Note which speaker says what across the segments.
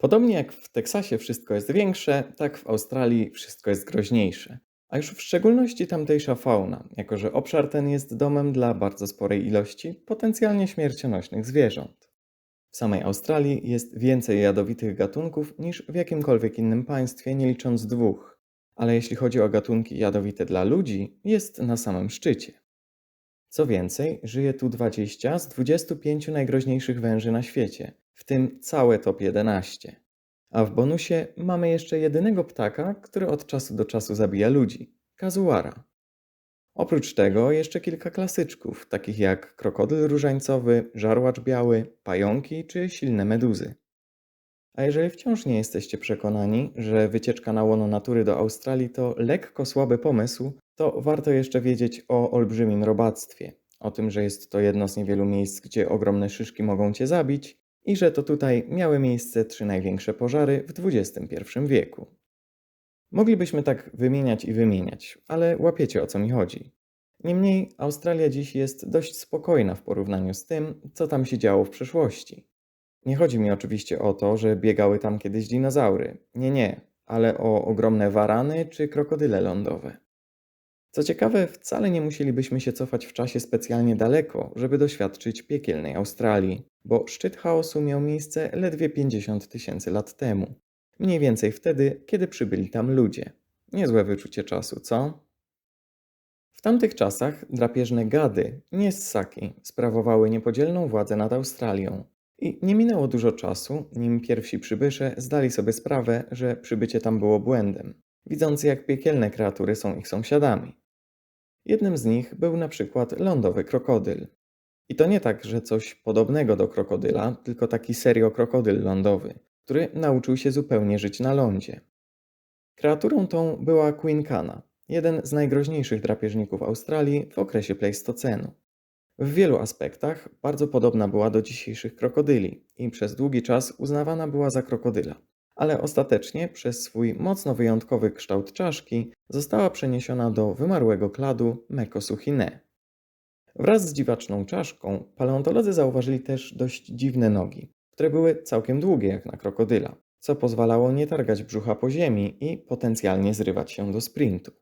Speaker 1: Podobnie jak w Teksasie wszystko jest większe, tak w Australii wszystko jest groźniejsze. A już w szczególności tamtejsza fauna, jako że obszar ten jest domem dla bardzo sporej ilości potencjalnie śmiercionośnych zwierząt. W samej Australii jest więcej jadowitych gatunków niż w jakimkolwiek innym państwie, nie licząc dwóch, ale jeśli chodzi o gatunki jadowite dla ludzi, jest na samym szczycie. Co więcej, żyje tu 20 z 25 najgroźniejszych węży na świecie, w tym całe top 11. A w bonusie mamy jeszcze jedynego ptaka, który od czasu do czasu zabija ludzi kazuara. Oprócz tego jeszcze kilka klasyczków, takich jak krokodyl różańcowy, żarłacz biały, pająki czy silne meduzy. A jeżeli wciąż nie jesteście przekonani, że wycieczka na łono natury do Australii to lekko słaby pomysł, to warto jeszcze wiedzieć o olbrzymim robactwie, o tym, że jest to jedno z niewielu miejsc, gdzie ogromne szyszki mogą cię zabić i że to tutaj miały miejsce trzy największe pożary w XXI wieku. Moglibyśmy tak wymieniać i wymieniać, ale łapiecie o co mi chodzi. Niemniej Australia dziś jest dość spokojna w porównaniu z tym, co tam się działo w przeszłości. Nie chodzi mi oczywiście o to, że biegały tam kiedyś dinozaury. Nie, nie, ale o ogromne warany czy krokodyle lądowe. Co ciekawe, wcale nie musielibyśmy się cofać w czasie specjalnie daleko, żeby doświadczyć piekielnej Australii, bo szczyt chaosu miał miejsce ledwie 50 tysięcy lat temu. Mniej więcej wtedy, kiedy przybyli tam ludzie. Niezłe wyczucie czasu, co? W tamtych czasach drapieżne gady, nie ssaki, sprawowały niepodzielną władzę nad Australią. I nie minęło dużo czasu, nim pierwsi przybysze zdali sobie sprawę, że przybycie tam było błędem, widząc jak piekielne kreatury są ich sąsiadami. Jednym z nich był na przykład lądowy krokodyl. I to nie tak, że coś podobnego do krokodyla, tylko taki serio krokodyl lądowy, który nauczył się zupełnie żyć na lądzie. Kreaturą tą była Queen Kana, jeden z najgroźniejszych drapieżników Australii w okresie Pleistocenu. W wielu aspektach bardzo podobna była do dzisiejszych krokodyli i przez długi czas uznawana była za krokodyla, ale ostatecznie przez swój mocno wyjątkowy kształt czaszki została przeniesiona do wymarłego kladu Mekosuchine. Wraz z dziwaczną czaszką paleontolodzy zauważyli też dość dziwne nogi, które były całkiem długie jak na krokodyla, co pozwalało nie targać brzucha po ziemi i potencjalnie zrywać się do sprintu.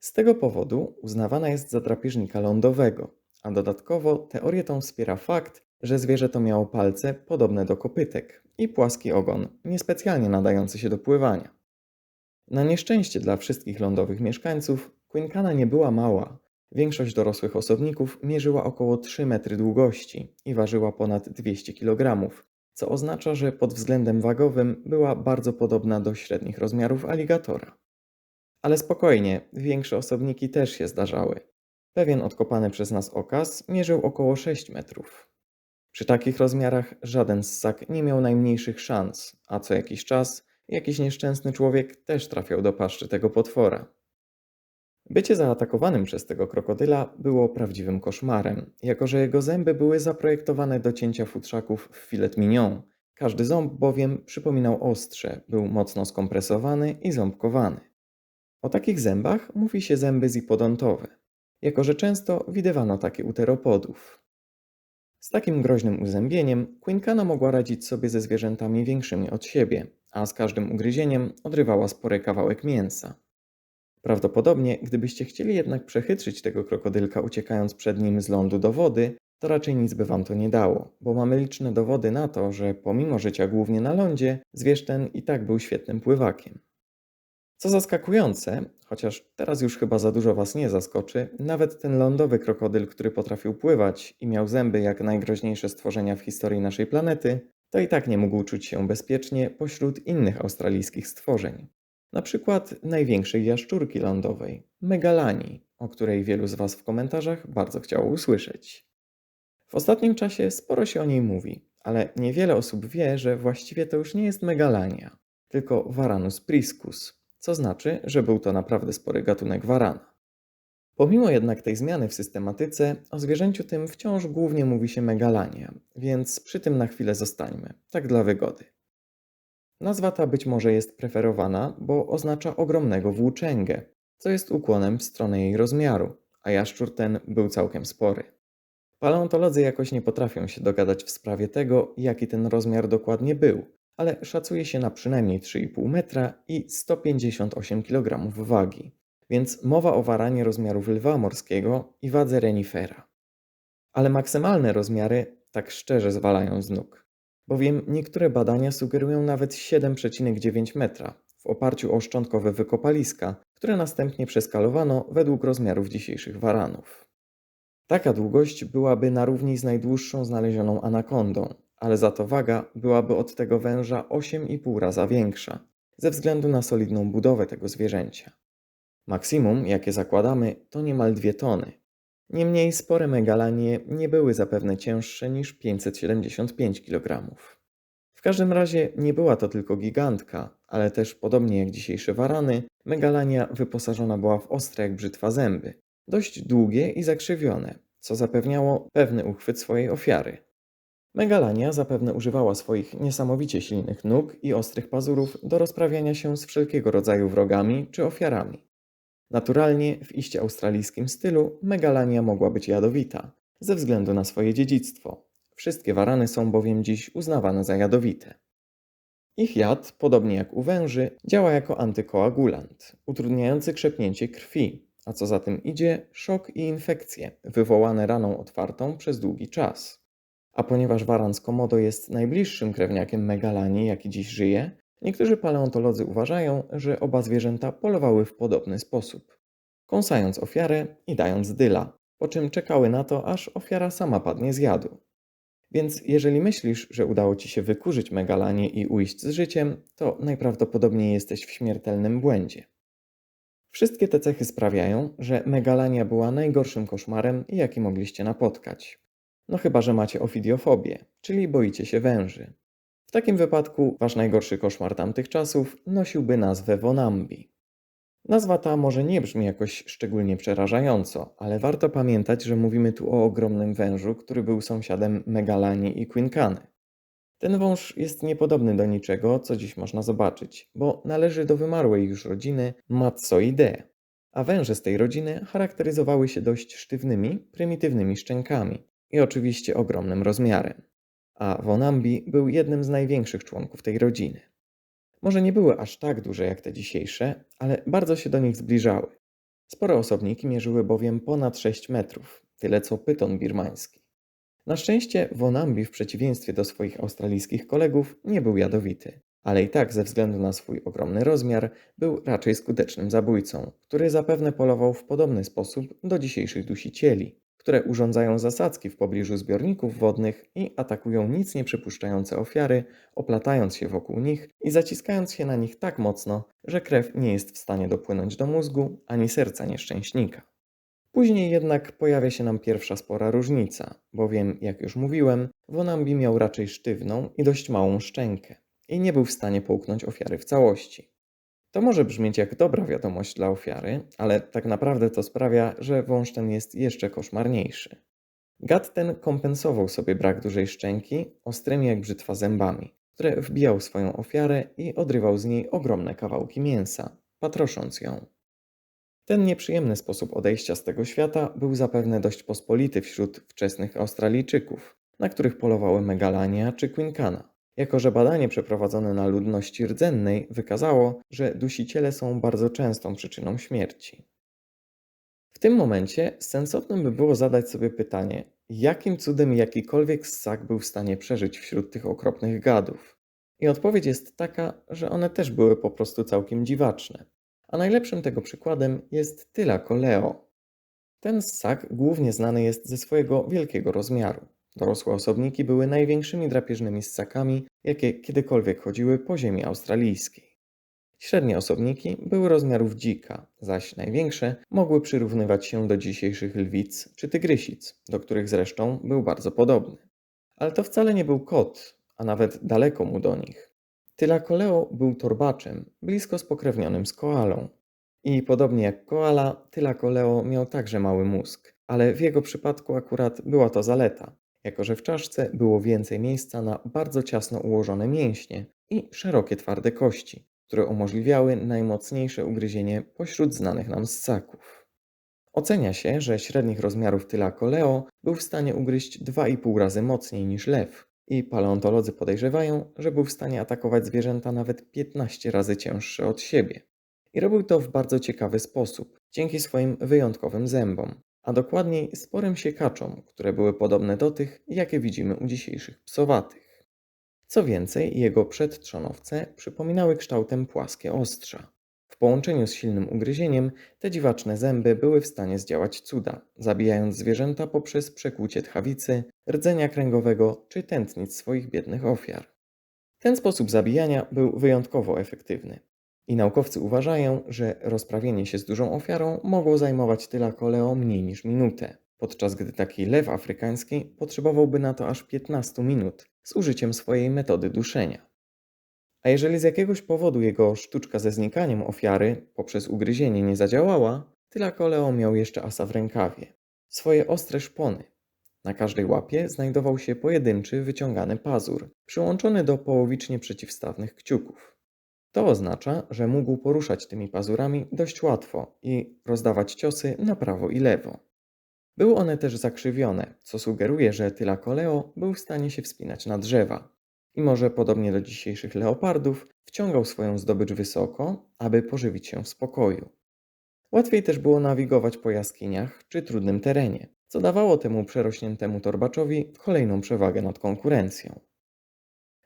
Speaker 1: Z tego powodu uznawana jest za drapieżnika lądowego, a dodatkowo teorię tą wspiera fakt, że zwierzę to miało palce podobne do kopytek i płaski ogon, niespecjalnie nadający się do pływania. Na nieszczęście dla wszystkich lądowych mieszkańców, Quincana nie była mała. Większość dorosłych osobników mierzyła około 3 metry długości i ważyła ponad 200 kg, co oznacza, że pod względem wagowym była bardzo podobna do średnich rozmiarów aligatora. Ale spokojnie, większe osobniki też się zdarzały. Pewien odkopany przez nas okaz mierzył około 6 metrów. Przy takich rozmiarach żaden ssak nie miał najmniejszych szans, a co jakiś czas jakiś nieszczęsny człowiek też trafiał do paszczy tego potwora. Bycie zaatakowanym przez tego krokodyla było prawdziwym koszmarem, jako że jego zęby były zaprojektowane do cięcia futrzaków w filet mignon. Każdy ząb bowiem przypominał ostrze, był mocno skompresowany i ząbkowany. O takich zębach mówi się zęby zipodontowe, jako że często widywano takie u teropodów. Z takim groźnym uzębieniem Quincana mogła radzić sobie ze zwierzętami większymi od siebie, a z każdym ugryzieniem odrywała spory kawałek mięsa. Prawdopodobnie, gdybyście chcieli jednak przechytrzyć tego krokodylka uciekając przed nim z lądu do wody, to raczej nic by wam to nie dało, bo mamy liczne dowody na to, że pomimo życia głównie na lądzie, zwierz ten i tak był świetnym pływakiem. Co zaskakujące, chociaż teraz już chyba za dużo Was nie zaskoczy, nawet ten lądowy krokodyl, który potrafił pływać i miał zęby jak najgroźniejsze stworzenia w historii naszej planety, to i tak nie mógł czuć się bezpiecznie pośród innych australijskich stworzeń. Na przykład największej jaszczurki lądowej, megalanii, o której wielu z Was w komentarzach bardzo chciało usłyszeć. W ostatnim czasie sporo się o niej mówi, ale niewiele osób wie, że właściwie to już nie jest megalania, tylko Varanus priscus, co znaczy, że był to naprawdę spory gatunek warana. Pomimo jednak tej zmiany w systematyce, o zwierzęciu tym wciąż głównie mówi się megalania, więc przy tym na chwilę zostańmy, tak dla wygody. Nazwa ta być może jest preferowana, bo oznacza ogromnego włóczęgę, co jest ukłonem w stronę jej rozmiaru, a jaszczur ten był całkiem spory. Paleontolodzy jakoś nie potrafią się dogadać w sprawie tego, jaki ten rozmiar dokładnie był, ale szacuje się na przynajmniej 3,5 metra i 158 kg wagi, więc mowa o waranie rozmiarów lwa morskiego i wadze renifera. Ale maksymalne rozmiary tak szczerze zwalają z nóg, bowiem niektóre badania sugerują nawet 7,9 metra w oparciu o szczątkowe wykopaliska, które następnie przeskalowano według rozmiarów dzisiejszych waranów. Taka długość byłaby na równi z najdłuższą znalezioną anakondą, ale za to waga byłaby od tego węża 8,5 raza większa, ze względu na solidną budowę tego zwierzęcia. Maksimum, jakie zakładamy, to niemal 2 tony. Niemniej spore megalanie nie były zapewne cięższe niż 575 kg. W każdym razie nie była to tylko gigantka, ale też podobnie jak dzisiejsze warany, megalania wyposażona była w ostre jak brzytwa zęby, dość długie i zakrzywione, co zapewniało pewny uchwyt swojej ofiary. Megalania zapewne używała swoich niesamowicie silnych nóg i ostrych pazurów do rozprawiania się z wszelkiego rodzaju wrogami czy ofiarami. Naturalnie, w iście australijskim stylu, megalania mogła być jadowita, ze względu na swoje dziedzictwo. Wszystkie warany są bowiem dziś uznawane za jadowite. Ich jad, podobnie jak u węży, działa jako antykoagulant, utrudniający krzepnięcie krwi, a co za tym idzie, szok i infekcje wywołane raną otwartą przez długi czas. A ponieważ waran z Komodo jest najbliższym krewniakiem megalanii, jaki dziś żyje, niektórzy paleontolodzy uważają, że oba zwierzęta polowały w podobny sposób. Kąsając ofiarę i dając dyla, po czym czekały na to, aż ofiara sama padnie z jadu. Więc jeżeli myślisz, że udało ci się wykurzyć megalanię i ujść z życiem, to najprawdopodobniej jesteś w śmiertelnym błędzie. Wszystkie te cechy sprawiają, że megalania była najgorszym koszmarem, jaki mogliście napotkać. No chyba, że macie ofidiofobię, czyli boicie się węży. W takim wypadku wasz najgorszy koszmar tamtych czasów nosiłby nazwę Vonambi. Nazwa ta może nie brzmi jakoś szczególnie przerażająco, ale warto pamiętać, że mówimy tu o ogromnym wężu, który był sąsiadem Megalanii i Quinkany. Ten wąż jest niepodobny do niczego, co dziś można zobaczyć, bo należy do wymarłej już rodziny Matsoidae, a węże z tej rodziny charakteryzowały się dość sztywnymi, prymitywnymi szczękami i oczywiście ogromnym rozmiarem. A Vonambi był jednym z największych członków tej rodziny. Może nie były aż tak duże jak te dzisiejsze, ale bardzo się do nich zbliżały. Spore osobniki mierzyły bowiem ponad 6 metrów, tyle co pyton birmański. Na szczęście Vonambi w przeciwieństwie do swoich australijskich kolegów nie był jadowity, ale i tak ze względu na swój ogromny rozmiar był raczej skutecznym zabójcą, który zapewne polował w podobny sposób do dzisiejszych dusicieli, które urządzają zasadzki w pobliżu zbiorników wodnych i atakują nic nie przypuszczające ofiary, oplatając się wokół nich i zaciskając się na nich tak mocno, że krew nie jest w stanie dopłynąć do mózgu ani serca nieszczęśnika. Później jednak pojawia się nam pierwsza spora różnica, bowiem, jak już mówiłem, Vonambi miał raczej sztywną i dość małą szczękę i nie był w stanie połknąć ofiary w całości. To może brzmieć jak dobra wiadomość dla ofiary, ale tak naprawdę to sprawia, że wąż ten jest jeszcze koszmarniejszy. Gad ten kompensował sobie brak dużej szczęki ostrymi jak brzytwa zębami, które wbijał swoją ofiarę i odrywał z niej ogromne kawałki mięsa, patrosząc ją. Ten nieprzyjemny sposób odejścia z tego świata był zapewne dość pospolity wśród wczesnych Australijczyków, na których polowały Megalania czy Quinkana, jako że badanie przeprowadzone na ludności rdzennej wykazało, że dusiciele są bardzo częstą przyczyną śmierci. W tym momencie sensownym by było zadać sobie pytanie, jakim cudem jakikolwiek ssak był w stanie przeżyć wśród tych okropnych gadów. I odpowiedź jest taka, że one też były po prostu całkiem dziwaczne. A najlepszym tego przykładem jest Tylakoleo. Ten ssak głównie znany jest ze swojego wielkiego rozmiaru. Dorosłe osobniki były największymi drapieżnymi ssakami, jakie kiedykolwiek chodziły po ziemi australijskiej. Średnie osobniki były rozmiarów dzika, zaś największe mogły przyrównywać się do dzisiejszych lwic czy tygrysic, do których zresztą był bardzo podobny. Ale to wcale nie był kot, a nawet daleko mu do nich. Tylakoleo był torbaczem, blisko spokrewnionym z koalą. I podobnie jak koala, Tylakoleo miał także mały mózg, ale w jego przypadku akurat była to zaleta, jako że w czaszce było więcej miejsca na bardzo ciasno ułożone mięśnie i szerokie twarde kości, które umożliwiały najmocniejsze ugryzienie pośród znanych nam ssaków. Ocenia się, że średnich rozmiarów Tylakoleo był w stanie ugryźć 2,5 razy mocniej niż lew, i paleontolodzy podejrzewają, że był w stanie atakować zwierzęta nawet 15 razy cięższe od siebie. I robił to w bardzo ciekawy sposób, dzięki swoim wyjątkowym zębom, a dokładniej sporym siekaczom, które były podobne do tych, jakie widzimy u dzisiejszych psowatych. Co więcej, jego przedtrzonowce przypominały kształtem płaskie ostrza. W połączeniu z silnym ugryzieniem te dziwaczne zęby były w stanie zdziałać cuda, zabijając zwierzęta poprzez przekłucie tchawicy, rdzenia kręgowego czy tętnic swoich biednych ofiar. Ten sposób zabijania był wyjątkowo efektywny. I naukowcy uważają, że rozprawienie się z dużą ofiarą mogło zajmować tylakoleo mniej niż minutę, podczas gdy taki lew afrykański potrzebowałby na to aż 15 minut z użyciem swojej metody duszenia. A jeżeli z jakiegoś powodu jego sztuczka ze znikaniem ofiary poprzez ugryzienie nie zadziałała, tylakoleo miał jeszcze asa w rękawie. Swoje ostre szpony. Na każdej łapie znajdował się pojedynczy wyciągany pazur, przyłączony do połowicznie przeciwstawnych kciuków. To oznacza, że mógł poruszać tymi pazurami dość łatwo i rozdawać ciosy na prawo i lewo. Były one też zakrzywione, co sugeruje, że Tylakoleo był w stanie się wspinać na drzewa i może podobnie do dzisiejszych leopardów wciągał swoją zdobycz wysoko, aby pożywić się w spokoju. Łatwiej też było nawigować po jaskiniach czy trudnym terenie, co dawało temu przerośniętemu torbaczowi kolejną przewagę nad konkurencją.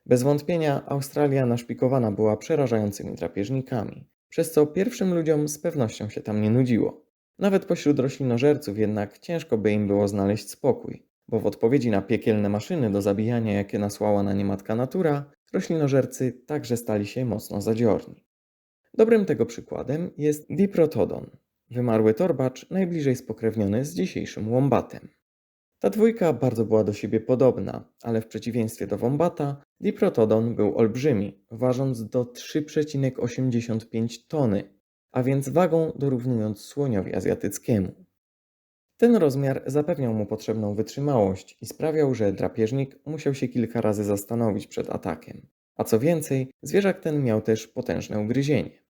Speaker 1: Bez wątpienia Australia naszpikowana była przerażającymi drapieżnikami, przez co pierwszym ludziom z pewnością się tam nie nudziło. Nawet pośród roślinożerców jednak ciężko by im było znaleźć spokój, bo w odpowiedzi na piekielne maszyny do zabijania, jakie nasłała na nie matka natura, roślinożercy także stali się mocno zadziorni. Dobrym tego przykładem jest Diprotodon, wymarły torbacz najbliżej spokrewniony z dzisiejszym łombatem. Ta dwójka bardzo była do siebie podobna, ale w przeciwieństwie do wombata, Diprotodon był olbrzymi, ważąc do 3,85 tony, a więc wagą dorównując słoniowi azjatyckiemu. Ten rozmiar zapewniał mu potrzebną wytrzymałość i sprawiał, że drapieżnik musiał się kilka razy zastanowić przed atakiem. A co więcej, zwierzak ten miał też potężne ugryzienie.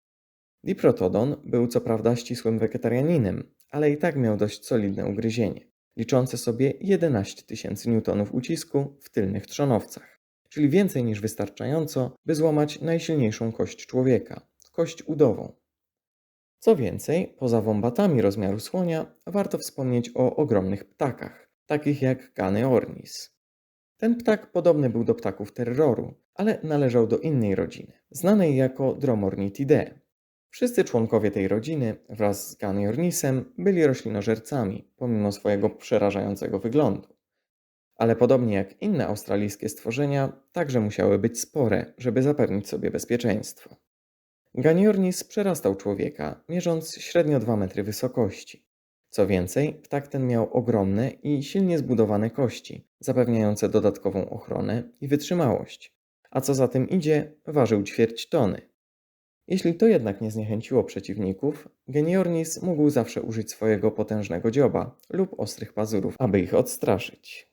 Speaker 1: Diprotodon był co prawda ścisłym wegetarianinem, ale i tak miał dość solidne ugryzienie liczące sobie 11 tysięcy newtonów ucisku w tylnych trzonowcach, czyli więcej niż wystarczająco, by złamać najsilniejszą kość człowieka kość udową. Co więcej, poza wombatami rozmiaru słonia, warto wspomnieć o ogromnych ptakach, takich jak Gany ornis. Ten ptak podobny był do ptaków terroru, ale należał do innej rodziny, znanej jako Dromornithidae, Wszyscy członkowie tej rodziny wraz z Ganiornisem byli roślinożercami, pomimo swojego przerażającego wyglądu. Ale podobnie jak inne australijskie stworzenia, także musiały być spore, żeby zapewnić sobie bezpieczeństwo. Ganiornis przerastał człowieka, mierząc średnio 2 metry wysokości. Co więcej, ptak ten miał ogromne i silnie zbudowane kości, zapewniające dodatkową ochronę i wytrzymałość. A co za tym idzie, ważył ćwierć tony. Jeśli to jednak nie zniechęciło przeciwników, Geniornis mógł zawsze użyć swojego potężnego dzioba lub ostrych pazurów, aby ich odstraszyć.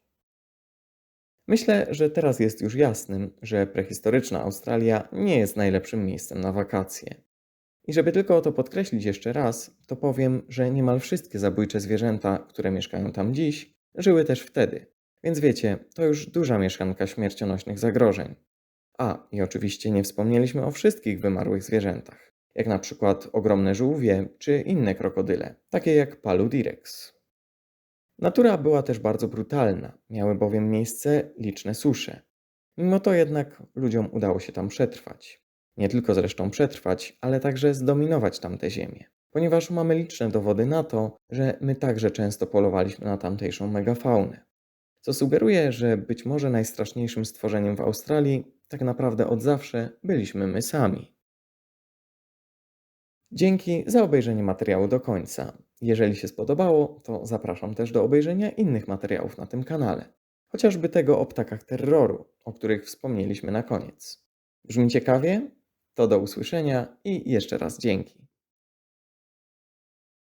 Speaker 1: Myślę, że teraz jest już jasnym, że prehistoryczna Australia nie jest najlepszym miejscem na wakacje. I żeby tylko to podkreślić jeszcze raz, to powiem, że niemal wszystkie zabójcze zwierzęta, które mieszkają tam dziś, żyły też wtedy. Więc wiecie, to już duża mieszkanka śmiercionośnych zagrożeń. A, i oczywiście nie wspomnieliśmy o wszystkich wymarłych zwierzętach, jak na przykład ogromne żółwie czy inne krokodyle, takie jak Paludirex. Natura była też bardzo brutalna, miały bowiem miejsce liczne susze. Mimo to jednak ludziom udało się tam przetrwać. Nie tylko zresztą przetrwać, ale także zdominować tamte ziemię, ponieważ mamy liczne dowody na to, że my także często polowaliśmy na tamtejszą megafaunę. Co sugeruje, że być może najstraszniejszym stworzeniem w Australii tak naprawdę od zawsze byliśmy my sami. Dzięki za obejrzenie materiału do końca. Jeżeli się spodobało, to zapraszam też do obejrzenia innych materiałów na tym kanale, chociażby tego o ptakach terroru, o których wspomnieliśmy na koniec. Brzmi ciekawie? To do usłyszenia i jeszcze raz dzięki.